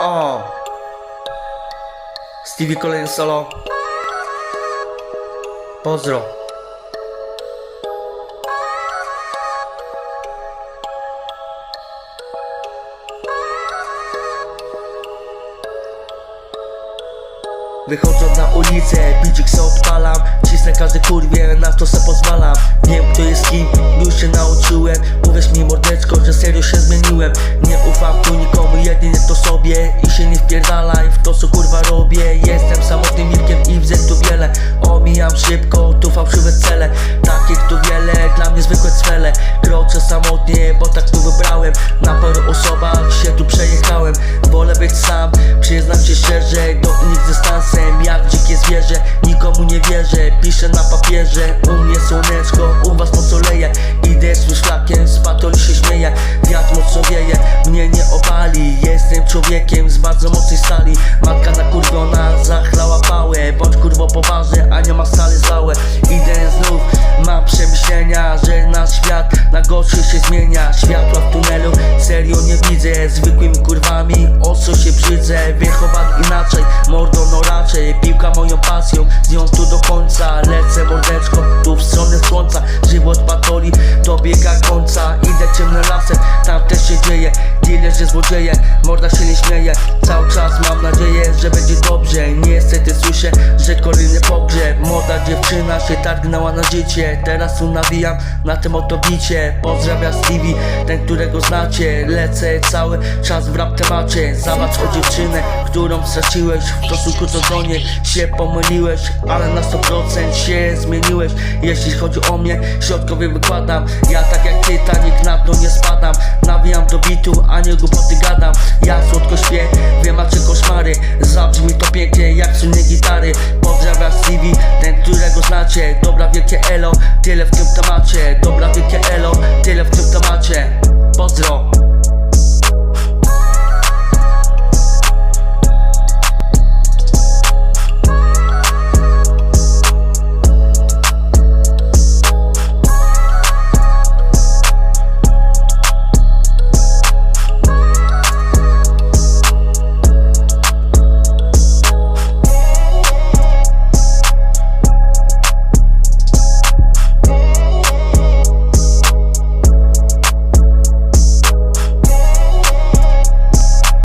O! Stevie kolejny solo. Pozdro. Na ulicę, bicik se odpalam Cisnę każdy kurwie, na to se pozwalam Wiem kto jest kim, już się nauczyłem Uwierz mi mordeczko, że serio się zmieniłem. Nie ufam tu nikomu, jedynie to sobie. I się nie wpierdalaj w to co kurwa robię. Jestem samotnym wilkiem i widzę tu wiele. Omijam szybko, tu fałszywe cele. Takich tu wiele, dla mnie zwykłe cwele. Kroczę samotnie, bo tak tu wybrałem. Na paru osobach się tu przejechałem. Wolę być sam, przyznam się szczerze Do innych dystansem, jak dzikie zwierzę Nikomu nie wierzę, piszę na papierze U mnie słoneczko, u was mocno leje Swym szlakiem, z patoli się śmieję Wiatr mocno wieje, mnie nie opali Jestem człowiekiem z bardzo mocnej stali. Matka nakurwiona, zachlała pałę. Bądź kurwo poważny, a nie ma sale złe. Idę znów, mam przemyślenia Że nasz świat na gorszy się zmienia. Światła w tunelu, serio nie widzę. Zwykłymi kurwami, o co się brzydzę. Wychowany inaczej, mordo no raczej. Piłka moją pasją, z nią tu do końca się dzieje? Dealer, że złodzieje, morda się nie śmieje. Cały czas mam nadzieję, że będzie dobrze dziewczyna się targnęła na życie Teraz tu nawijam na tym oto bicie. Pozdrawia Stevie, ten którego znacie. Lecę cały czas w rap temacie. Zobacz o dziewczynę, którą straciłeś. W stosunku do do niej się pomyliłeś Ale na 100% się zmieniłeś. Jeśli chodzi o mnie, środkowie wykładam. Ja tak jak Titanic na dno nie spadam. Nawijam do bitu, a nie głupoty gadam. Ja słodko śpię, wiem macie koszmary. Zabrzmi to pięknie jak gitary Znacie Dobra wielkie elo, tyle w tym temacie